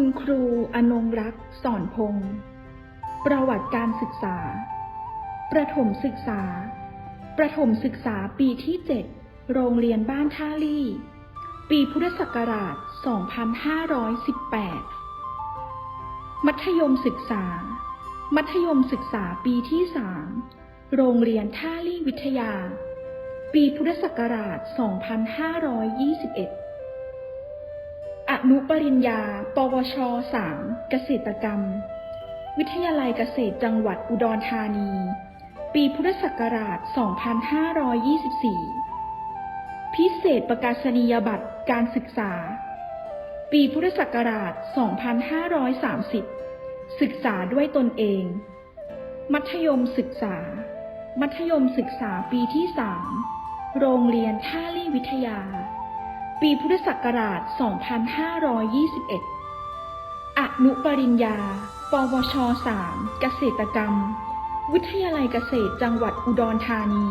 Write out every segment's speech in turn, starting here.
คุณครูอนงรักษ์สอนพงศ์ประวัติการศึกษา ประถมศึกษา ประถมศึกษาปีที่ 7 โรงเรียนบ้านท่าลี่ ปีพุทธศักราช 2518 มัธยมศึกษา มัธยมศึกษาปีที่ 3 โรงเรียนท่าลี่วิทยา ปีพุทธศักราช 2521 นุปริญญา ปวช 3 เกษตรกรรม วิทยาลัยเกษตรจังหวัดอุดรธานี ปีพุทธศักราช 2524 พิเศษประกาศนียบัตรการศึกษา ปีพุทธศักราช 2530 ศึกษาด้วยตนเอง มัธยมศึกษา มัธยมศึกษาปีที่ 3 โรงเรียนท่าลี่วิทยา ปีพุทธศักราช 2521 อนุปริญญา ปวช 3 เกษตรกรรม วิทยาลัยเกษตรจังหวัดอุดรธานี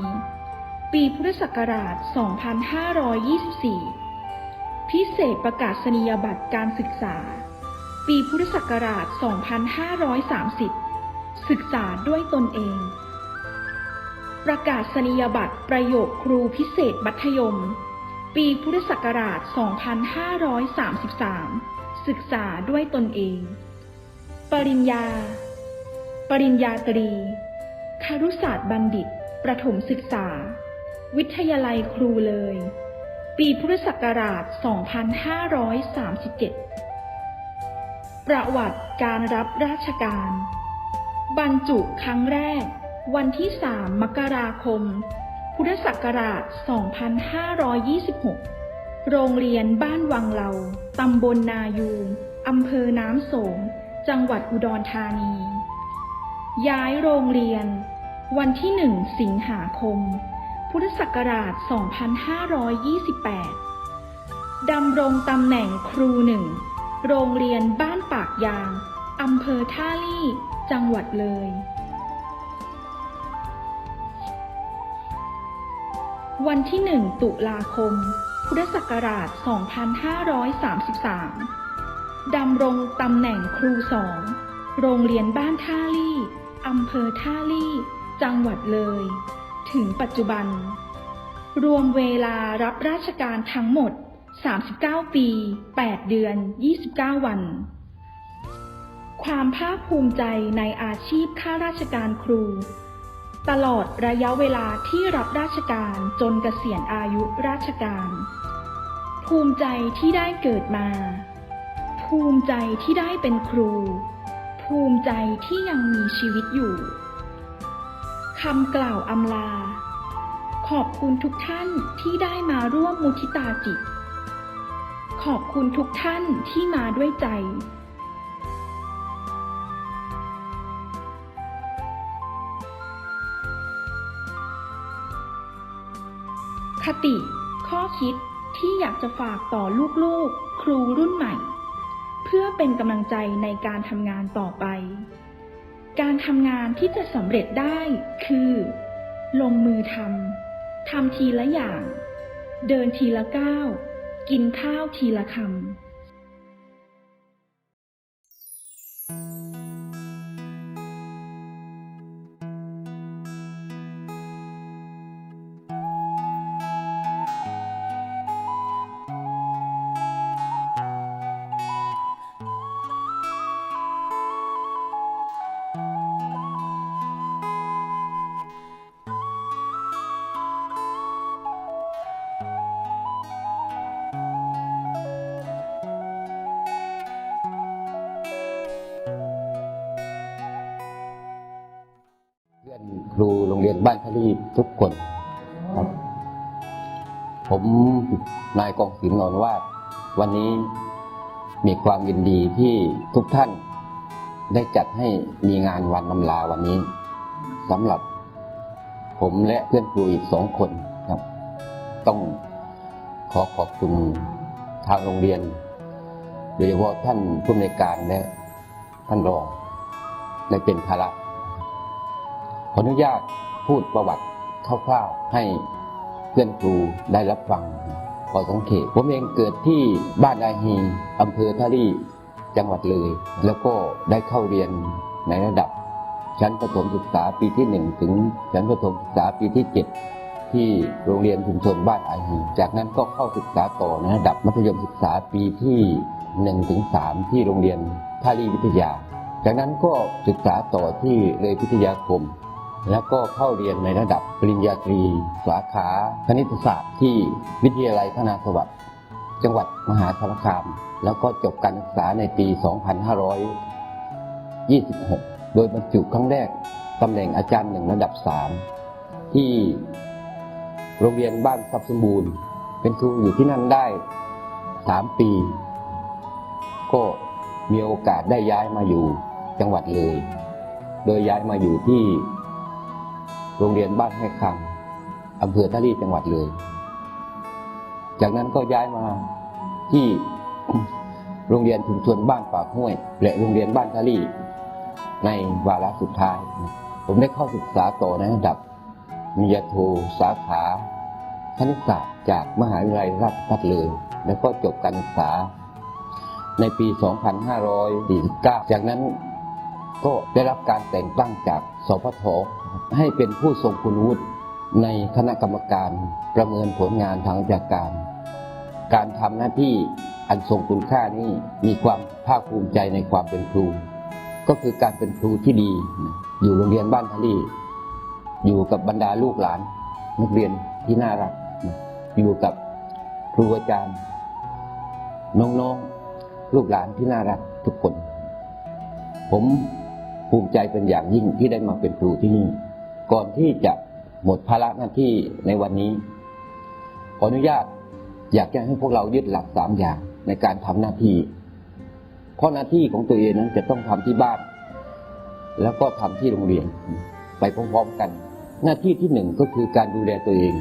ปีพุทธศักราช 2524 พิเศษประกาศนียบัตรการศึกษา ปีพุทธศักราช 2530 ศึกษาด้วยตนเอง ประกาศนียบัตรประโยคครูพิเศษมัธยม ปีพุทธศักราช 2533 ศึกษาด้วยตนเอง ปริญญา ปริญญาตรี คารุศาสตร์บัณฑิต ประถมศึกษา วิทยาลัยครูเลย ปีพุทธศักราช 2537 ประวัติการรับราชการ บรรจุครั้งแรก วันที่ 3 มกราคม พุทธศักราช 2526 โรงเรียนบ้านวังเหลาตำบลนายูงอำเภอน้ำโสม จังหวัดอุดรธานี ย้ายโรงเรียน วันที่1สิงหาคม พุทธศักราช 2528 ดำรงตำแหน่งครูหนึ่ง โรงเรียนบ้านปากยาง อำเภอท่าลี่ จังหวัดเลย วันที่ 1 ตุลาคม พุทธศักราช 2533 ดำรงตำแหน่งครูสองโรงเรียนบ้านท่าลี่อำเภอท่าลี่ จังหวัดเลย ถึงปัจจุบัน รวมเวลารับราชการทั้งหมด 39 ปี 8 เดือน 29 วัน ความภาคภูมิใจในอาชีพข้าราชการครู ตลอดระยะเวลาที่รับราชการจนเกษียณอายุราชการ ภูมิใจที่ได้เกิดมา ภูมิใจที่ได้เป็นครู ภูมิใจที่ยังมีชีวิตอยู่คำกล่าวอำลา ขอบคุณทุกท่านที่ได้มาร่วมมุทิตาจิต ขอบคุณทุกท่านที่มาด้วยใจ คติ ข้อคิดที่อยากจะฝากต่อลูกๆ ครูรุ่นใหม่ เพื่อเป็นกำลังใจในการทำงานต่อไป การทำงานที่จะสำเร็จได้คือ ลงมือทำทำทีละอย่าง เดินทีละก้าว กินข้าวทีละคำ ครูโรงเรียนบ้านทลีทุกคนครับ ผมนายกองศิลป์นอนวาดวันนี้มีความยินดีที่ทุกท่านได้จัดให้มีงานวันนำลาวันนี้สำหรับผมและเพื่อนครูอีกสองคนครับ ต้องขอขอบคุณทางโรงเรียนโดยเฉพาะท่านผู้อำนวยการและท่านรองได้เป็นภาระ ขออนุญาตพูดประวัติคร่าวๆให้เพื่อนครูได้รับฟังพอสังเกตผมเองเกิดที่บ้านอาฮีอำเภอทารีจังหวัดเลย แล้วก็ได้เข้าเรียนในระดับ ชั้นประถมศึกษาปีที่ 1 ถึงชั้นประถมศึกษาปีที่ 7 ที่โรงเรียนชุมชนบ้านไอฮีจากนั้นก็เข้าศึกษาต่อในระดับมัธยมศึกษาปีที่1ถึง3ที่โรงเรียนท่ารีวิทยา จากนั้นก็ศึกษาต่อที่เลยพิทยาคม แล้วก็เข้าเรียนในระดับปริญญาตรี สาขาคณิตศาสตร์ที่วิทยาลัยพนาสวัสดิ์จังหวัดมหาสารคาม แล้วก็จบการศึกษาในปี 2526 โดยบรรจุครั้งแรกตำแหน่งอาจารย์หนึ่งระดับ 3 ที่โรงเรียนบ้านทรัพย์สมบูรณ์ เป็นครูอยู่ที่นั่นได้ 3 ปี ก็มีโอกาสได้ย้ายมาอยู่จังหวัดเลย โดยย้ายมาอยู่ที่ โรงเรียนบ้านแม่คังอำเภอท่ารีจังหวัดเลย จากนั้นก็ย้ายมาที่โรงเรียนชุมชนบ้านปากห้วย และโรงเรียนบ้านท่ารีในวาระสุดท้าย ผมได้เข้าศึกษาต่อในระดับปริญญาโทสาขาคณิตศาสตร์จากมหาวิทยาลัยราชภัฏเลย แล้วก็จบการศึกษาในปี 2549 จากนั้นก็ได้รับการแต่งตั้งจากสพท ให้เป็นผู้ทรงคุณวุฒิในคณะกรรมการประเมินผลงานทางวิชาการ การทำหน้าที่อันทรงคุณค่านี้มีความภาคภูมิใจในความเป็นครู ก็คือการเป็นครูที่ดี อยู่โรงเรียนบ้านทะลีอยู่กับบรรดาลูกหลาน นักเรียนที่น่ารัก อยู่กับครูอาจารย์ น้องๆ ลูกหลานที่น่ารักทุกคน ผม ภูมิใจเป็นอย่างยิ่งที่ได้มาเป็นครูที่นี่ ก่อนที่จะหมดภาระหน้าที่ในวันนี้ ขออนุญาตอยากจะให้พวกเรายึดหลักสามอย่างในการทำหน้าที่ เพราะหน้าที่ของตัวเองนั้นจะต้องทำที่บ้าน แล้วก็ทำที่โรงเรียนไปพร้อมๆกัน หน้าที่ที่หนึ่งก็คือการดูแลตัวเอง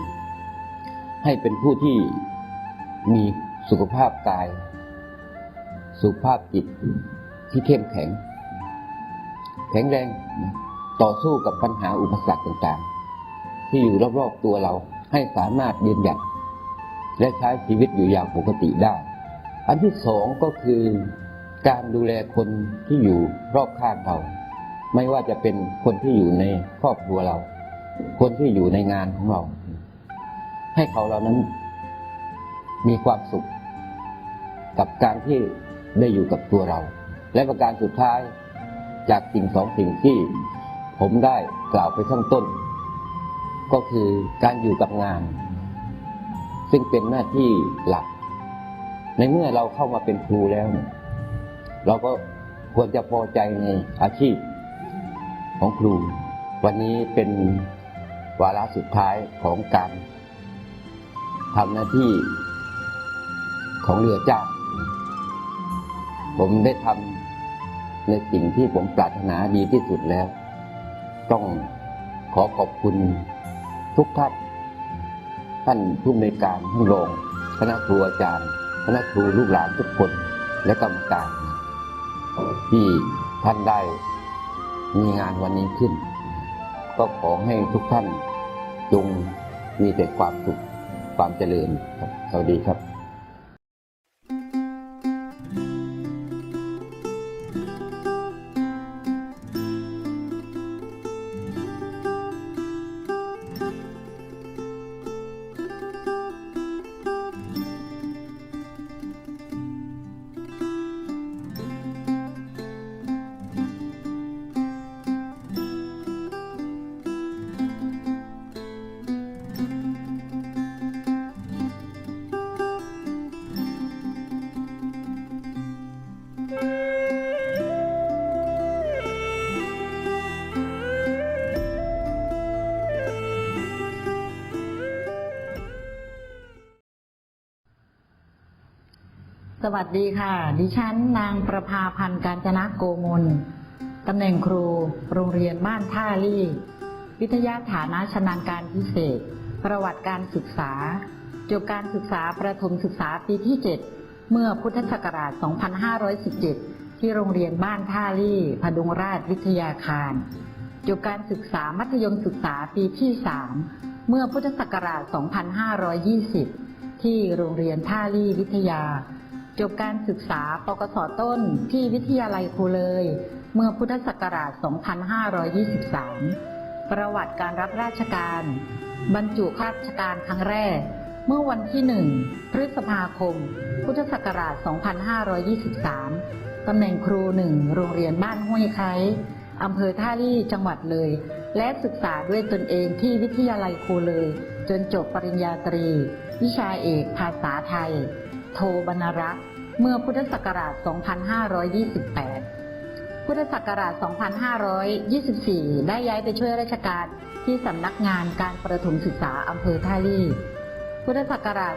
ให้เป็นผู้ที่มีสุขภาพกาย สุขภาพจิตที่เข้มแข็ง แข็งแรงนะต่อสู้กับปัญหาอุปสรรคต่างๆ ที่อยู่รอบๆตัวเราให้สามารถยืนหยัดและใช้ชีวิตอยู่อย่างปกติได้ อันที่สองก็คือการดูแลคนที่อยู่รอบข้างเรา ไม่ว่าจะเป็นคนที่อยู่ในครอบครัวเรา คนที่อยู่ในงานของเรา ให้เขาเหล่านั้นมีความสุข กับการที่ได้อยู่กับตัวเรา และประการสุดท้าย จากสิ่งสองสิ่งที่ผมได้กล่าวไปข้างต้น ก็คือการอยู่กับงาน ซึ่งเป็นหน้าที่หลัก ในเมื่อเราเข้ามาเป็นครูแล้ว เราก็ควรจะพอใจในอาชีพของครู วันนี้เป็นวาระสุดท้ายของการทำหน้าที่ของเรือจ้า ผมได้ทำ ในสิ่งที่ผมปรารถนาดีที่สุดแล้ว ต้องขอขอบคุณทุกท่านท่านผู้อำนการท่านรองคณะครูอาจารย์ คณะครูลูกหลานทุกคนและกรรมการ ที่ท่านได้มีงานวันนี้ขึ้น ก็ขอให้ทุกท่านจงมีแต่ความสุขความเจริญครับสวัสดีครับ สวัสดีค่ะ ดิฉันนางประภาพันธ์การจนะโกมลตำแหน่งครู โรงเรียนบ้านท่าลี่ วิทยาฐานะชำนาญการพิเศษ ประวัติการศึกษา จบการศึกษาประถมศึกษาปีที่ 7 เมื่อพุทธศักราช 2517 ที่โรงเรียนบ้านท่าลี่พดุงราชวิทยาคาร จบการศึกษามัธยมศึกษาปีที่ 3 เมื่อพุทธศักราช 2520 ที่โรงเรียนท่าลี่วิทยา จบการศึกษาปกศต้นที่วิทยาลัยครูเลย เมื่อพุทธศักราช 2523 ประวัติการรับราชการ บรรจุข้าราชการครั้งแรก เมื่อวันที่ 1 พฤษภาคม พุทธศักราช 2523 ตำแหน่งครูหนึ่งโรงเรียนบ้านห้วยไคร้อำเภอท่าลี่จังหวัดเลย และศึกษาด้วยตนเองที่วิทยาลัยครูเลย จนจบปริญญาตรี วิชาเอกภาษาไทย โทบรรรักษ์เมื่อพุทธศักราช 2528 พุทธศักราช 2524 ได้ย้ายไปช่วยราชการที่สำนักงานการประถมศึกษาอำเภอท่าลี่ พุทธศักราช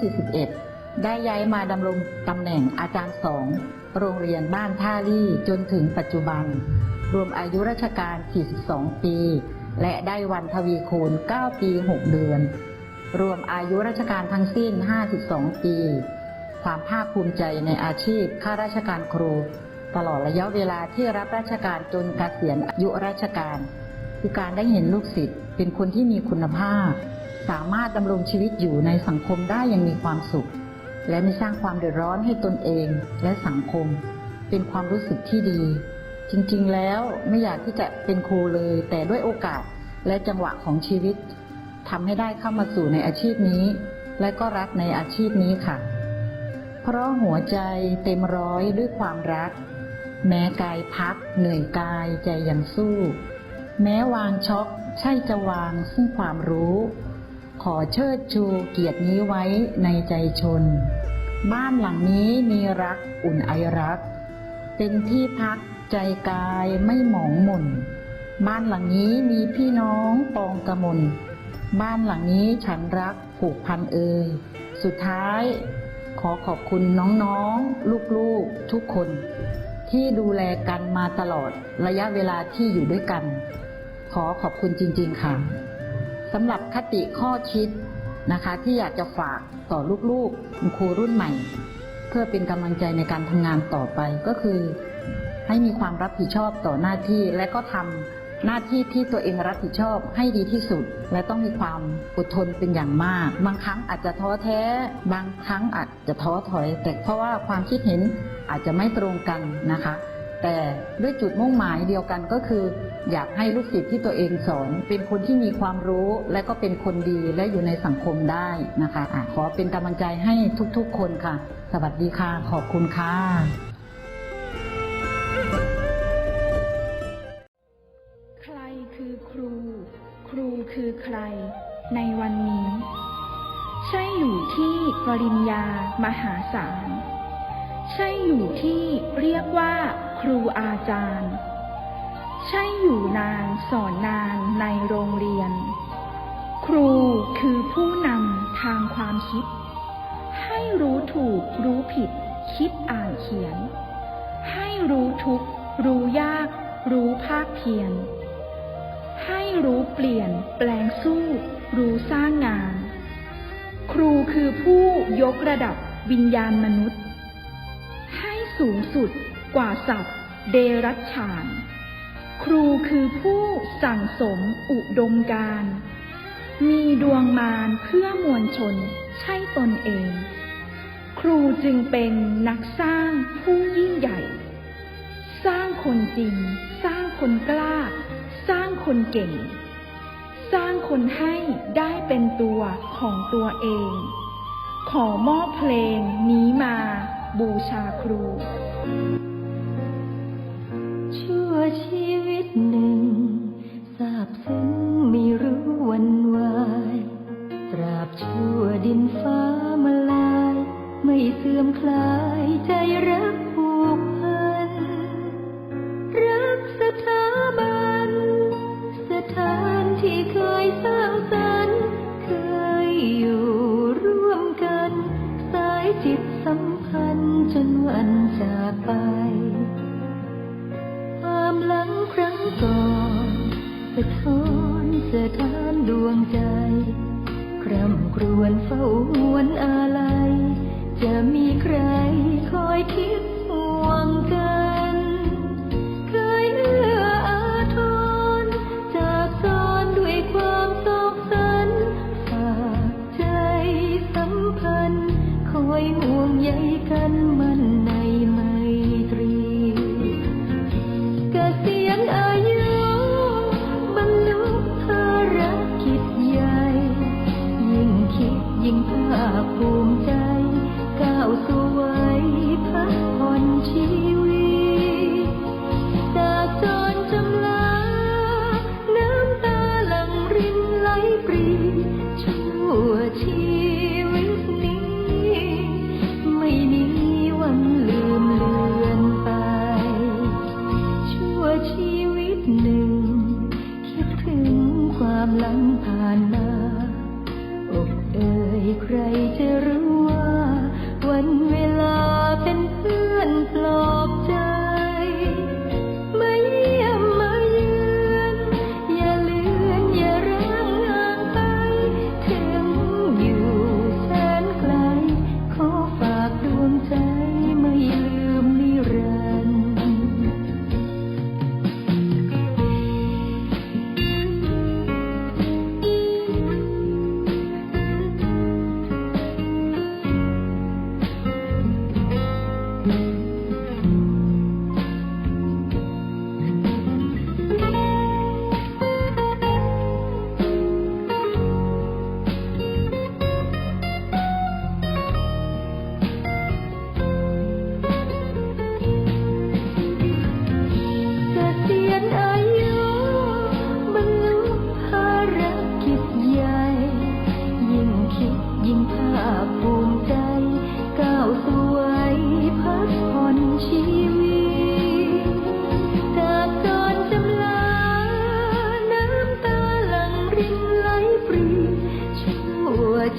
2541 ได้ย้ายมาดำรงตำแหน่งอาจารย์สองโรงเรียนบ้านท่าลี่จนถึงปัจจุบัน รวมอายุราชการ 42 ปี และได้วันทวีคูณ 9 ปี 6 เดือน รวมอายุราชการทั้งสิ้น 52 ปี ความภาคภูมิใจในอาชีพข้าราชการครู ตลอดระยะเวลาที่รับราชการจนเกษียณอายุราชการ คือการได้เห็นลูกศิษย์เป็นคนที่มีคุณภาพ สามารถดำรงชีวิตอยู่ในสังคมได้อย่างมีความสุข และไม่สร้างความเดือดร้อนให้ตนเองและสังคม เป็นความรู้สึกที่ดี จริงๆแล้วไม่อยากที่จะเป็นครูเลย แต่ด้วยโอกาสและจังหวะของชีวิต ทำให้ได้เข้ามาสู่ในอาชีพนี้ และก็รักในอาชีพนี้ค่ะ เพราะหัวใจเต็มร้อยด้วยความรัก แม้กายพัก เหนื่อยกายใจยังสู้ แม้วางช็อกใช่จะวางซึ่งความรู้ ขอเชิดชูเกียรตินี้ไว้ในใจชน บ้านหลังนี้มีรักอุ่นไอรัก เป็นที่พักใจกายไม่หมองหม่นบ้านหลังนี้มีพี่น้องปองกระมน บ้านหลังนี้ฉันรักผูกพันเอ่ยสุดท้าย ขอขอบคุณน้องๆ ลูกๆ ทุกคน ที่ดูแลกันมาตลอดระยะเวลาที่อยู่ด้วยกัน ขอขอบคุณจริง ๆ ค่ะสำหรับคติข้อคิดนะคะ ที่อยากจะฝากต่อลูกๆคุณครูรุ่นใหม่ เพื่อเป็นกำลังใจในการทำงานต่อไปก็คือ ให้มีความรับผิดชอบต่อหน้าที่และก็ทำ หน้าที่ที่ตัวเองรับผิดชอบให้ดีที่สุด และต้องมีความอดทนเป็นอย่างมาก บางครั้งอาจจะท้อแท้ บางครั้งอาจจะท้อถอย แต่เพราะว่าความคิดเห็นอาจจะไม่ตรงกันนะคะ แต่ด้วยจุดมุ่งหมายเดียวกันก็คือ อยากให้ลูกศิษย์ที่ตัวเองสอน เป็นคนที่มีความรู้และก็เป็นคนดีและอยู่ในสังคมได้นะคะอะขอเป็นกำลังใจให้ทุกๆ คนค่ะ สวัสดีค่ะ ขอบคุณค่ะ คือใคร ในวันนี้ ใช่อยู่ที่ปริญญามหาศาล ใช่อยู่ที่เรียกว่าครูอาจารย์ ใช่อยู่นานสอนนานในโรงเรียน ครูคือผู้นำทางความคิด ให้รู้ถูกรู้ผิด คิดอ่านเขียน ให้รู้ทุกรู้ยาก รู้ภาคเพียร ให้รู้เปลี่ยน แปลงสู้ รู้สร้างงาน ครูคือผู้ยกระดับวิญญาณมนุษย์ ให้สูงสุดกว่าสัตว์เดรัจฉาน ครูคือผู้สั่งสมอุดมการ มีดวงมารเพื่อมวลชนใช่ตนเอง ครูจึงเป็นนักสร้างผู้ยิ่งใหญ่ สร้างคนจริง สร้างคนกล้า สร้างคนเก่ง สร้างคนให้ได้เป็นตัวของตัวเอง ขอมอบเพลงนี้มาบูชาครู ชั่วชีะท้อนสะท้านดวงใจคร่ำครวญเฝ้าหวนอาลัยจะมีใครคอยคิดห่วงกัน ยิ่งภาคภูมิใจก้าวสวยพักผ่อนชี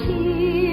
ชั่